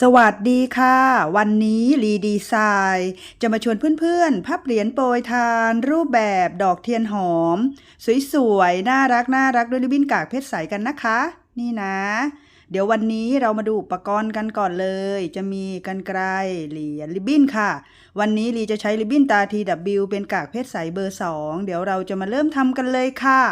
สวัสดีค่ะ วันนี้ลีดีไซน์จะมาชวนเพื่อนๆ พับเหรียญโปรยทาน รูปแบบดอกเทียนหอม สวยๆ น่ารักน่ารักด้วยริบบิ้นกากเพชรใสกันนะคะ นี่นะ เดี๋ยววันนี้เรามาดูอุปกรณ์กันก่อนเลย จะมีกันไกรเหรียญริบบิ้นค่ะ วันนี้ลีจะใช้ริบบิ้นตา TW เป็นกากเพชรใสเบอร์ 2 เดี๋ยวเราจะมาเริ่มทำกันเลยค่ะ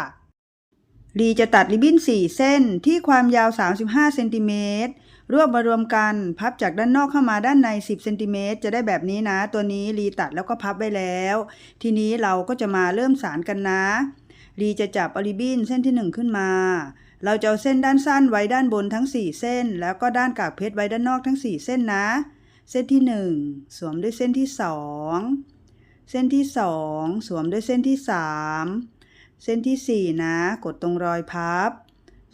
ลีจะตัดริบบิ้น 4 เส้นที่ความยาว 35เซนติเมตร รวบมารวมกันพับจากด้านนอกเข้ามาด้านใน 10เซนติเมตรจะได้แบบนี้นะ ตัวนี้ลีตัดแล้วก็พับไว้แล้ว ทีนี้เราก็จะมาเริ่มสารกันนะลีจะจับอาริบินเส้นที่ 1 ขึ้นมา เราจะเอาเส้นด้านสั้นไว้ด้านบนทั้ง 4 เส้น แล้วก็ด้านกากเพชรไว้ด้านนอกทั้ง 4 เส้นนะ เส้นที่ 1 สวมด้วยเส้นที่ 2 เส้นที่ 2 สวมด้วยเส้นที่ 3 เส้นที่ 4 นะ กดตรงรอยพับ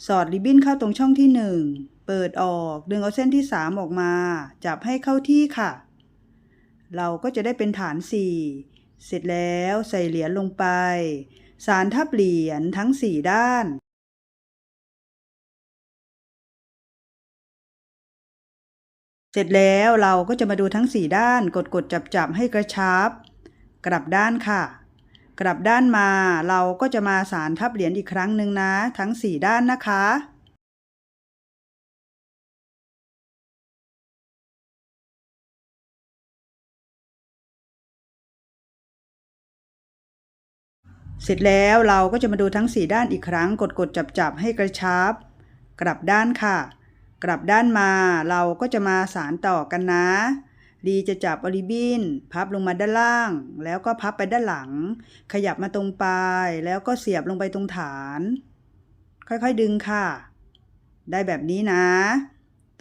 สอดริบบิ้นเข้าตรงช่องที่ 1 เปิดออก ดึงเอาเส้นที่ 3 ออกมา จับให้เข้าที่ค่ะ เราก็จะได้เป็นฐาน 4 เสร็จแล้วใส่เหรียญลงไป สารทับเหรียญทั้ง 4 ด้านเสร็จแล้วเราก็จะมาดูทั้ง 4 ด้านกดกดจับจับให้กระชับ กลับด้านค่ะ กลับด้านมาเราก็จะมาสารทับเหรียญอีกครั้งหนึ่งนะ ทั้ง 4 ด้านนะคะ เสร็จแล้วเราก็จะมาดูทั้ง 4 ด้านอีกครั้ง กดกดจับจับให้กระชับ กลับด้านค่ะ กลับด้านมาเราก็จะมาสารต่อกันนะดีจะจับอริบบินพับลงมาด้านล่าง แล้วก็พับไปด้านหลัง ขยับมาตรงปลาย แล้วก็เสียบลงไปตรงฐาน ค่อยๆดึงค่ะ ได้แบบนี้นะ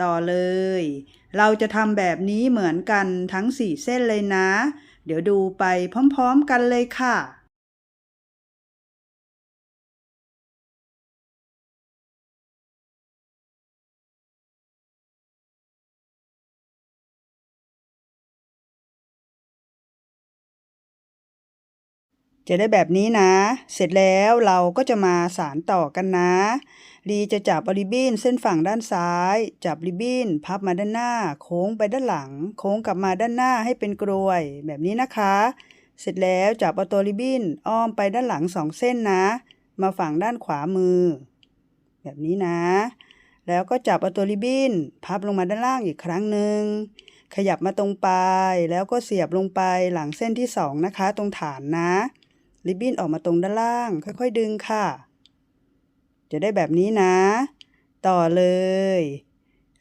ต่อเลย เราจะทำแบบนี้เหมือนกันทั้ง 4 เส้นเลยนะ เดี๋ยวดูไปพร้อมๆกันเลยค่ะ จะได้แบบนี้นะ เสร็จแล้วเราก็จะมาสารต่อกันนะ ลีจะจับริบบิ้นเส้นฝั่งด้านซ้าย จับริบบิ้นพับมาด้านหน้า โค้งไปด้านหลัง โค้งกลับมาด้านหน้าให้เป็นกรวย แบบนี้นะคะ เสร็จแล้วจับเอาตัวริบบิ้นอ้อมไปด้านหลังสองเส้นนะ มาฝั่งด้านขวามือ แบบนี้นะ แล้วก็จับเอาตัวริบบิ้นพับลงมาด้านล่างอีกครั้งหนึ่งขยับมาตรงปลายแล้วก็เสียบลงไปหลังเส้นที่สองนะคะ ตรงฐานนะ ริบบิ้นออกมาตรงด้านล่าง ค่อยๆดึงค่ะ จะได้แบบนี้นะ ต่อเลย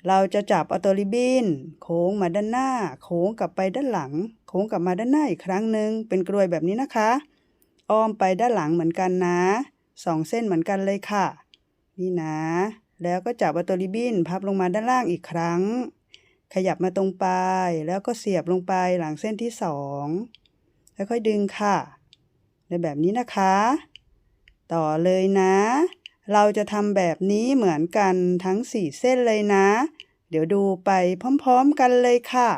เราจะจับเอาตัวริบบิ้นโค้งมาด้านหน้า โค้งกลับไปด้านหลัง โค้งกลับมาด้านหน้าอีกครั้งหนึ่งเป็นกลวยแบบนี้นะคะ อ้อมไปด้านหลังเหมือนกันนะสองเส้นเหมือนกันเลยค่ะ นี่นะ แล้วก็จับเอาตัวริบบิ้นพับลงมาด้านล่างอีกครั้ง ขยับมาตรงปลายแล้วก็เสียบลงไปหลังเส้นที่สองค่อยๆดึงค่ะ ในแบบนี้นะคะ ต่อเลยนะ เราจะทำแบบนี้เหมือนกันทั้ง 4 เส้นเลยนะ เดี๋ยวดูไปพร้อมๆกันเลยค่ะ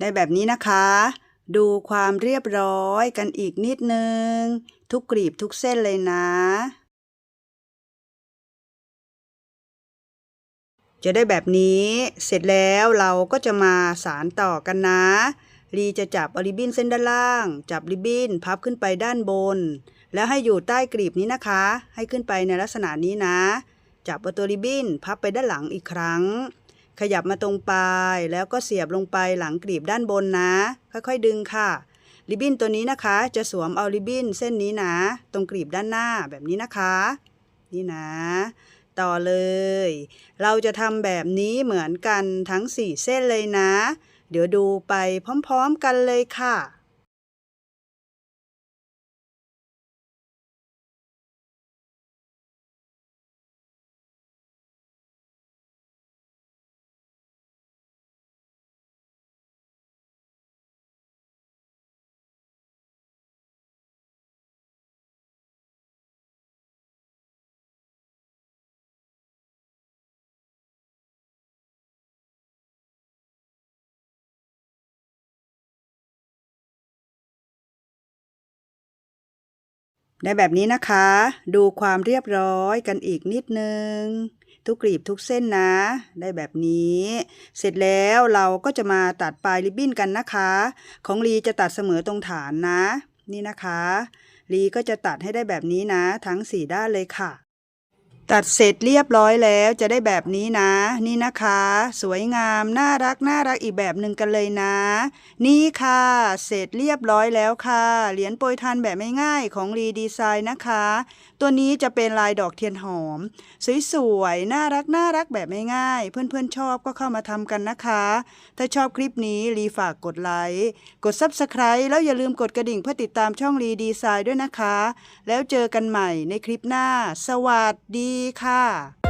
ได้แบบนี้นะคะ ดูความเรียบร้อยกันอีกนิดนึง ทุกกรีบทุกเส้นเลยนะ จะได้แบบนี้เสร็จแล้วเราก็จะมาสารต่อกันนะรีจะจับอริบบินเส้นด้านล่าง จับริบบิ้นพับขึ้นไปด้านบน แล้วให้อยู่ใต้กรีบนี้นะคะ ให้ขึ้นไปในลักษณะนี้นะ จับเอาตัวริบบินพับไปด้านหลังอีกครั้ง ขยับมาตรงปลาย แล้วก็เสียบลงไปหลังกรีบด้านบนนะ ค่อยๆดึงค่ะ ริบบิ้นตัวนี้นะคะ จะสวมเอาริบบิ้นเส้นนี้นะ ตรงกรีบด้านหน้าแบบนี้นะคะ นี่นะ ต่อเลย เราจะทำแบบนี้เหมือนกันทั้ง 4 เส้นเลยนะ เดี๋ยวดูไปพร้อมๆกันเลยค่ะ ได้แบบนี้นะคะ ดูความเรียบร้อยกันอีกนิดนึง ทุกกลีบทุกเส้นนะ ได้แบบนี้ เสร็จแล้วเราก็จะมาตัดปลายริบบิ้นกันนะคะ ของลีจะตัดเสมอตรงฐานนะ นี่นะคะ ลีก็จะตัดให้ได้แบบนี้นะ ทั้งสี่ด้านเลยค่ะ ตัดเสร็จเรียบร้อยแล้วจะได้แบบนี้นะ นี่นะคะ สวยงามน่ารักน่ารักอีกแบบหนึ่งกันเลยนะ นี่ค่ะ เสร็จเรียบร้อยแล้วค่ะ เหรียญโปรยทานแบบง่ายๆของรีดีไซน์นะคะ ตัวนี้จะเป็นลายดอกเทียนหอม สวยๆ น่ารักน่ารักแบบง่ายๆ เพื่อนๆ ชอบก็เข้ามาทำกันนะคะ ถ้าชอบคลิปนี้รีฝากกดไลค์ กด Subscribe แล้วอย่าลืมกดกระดิ่งเพื่อติดตามช่องรีดีไซน์ด้วยนะคะ แล้วเจอกันใหม่ในคลิปหน้า สวัสดีค่ะ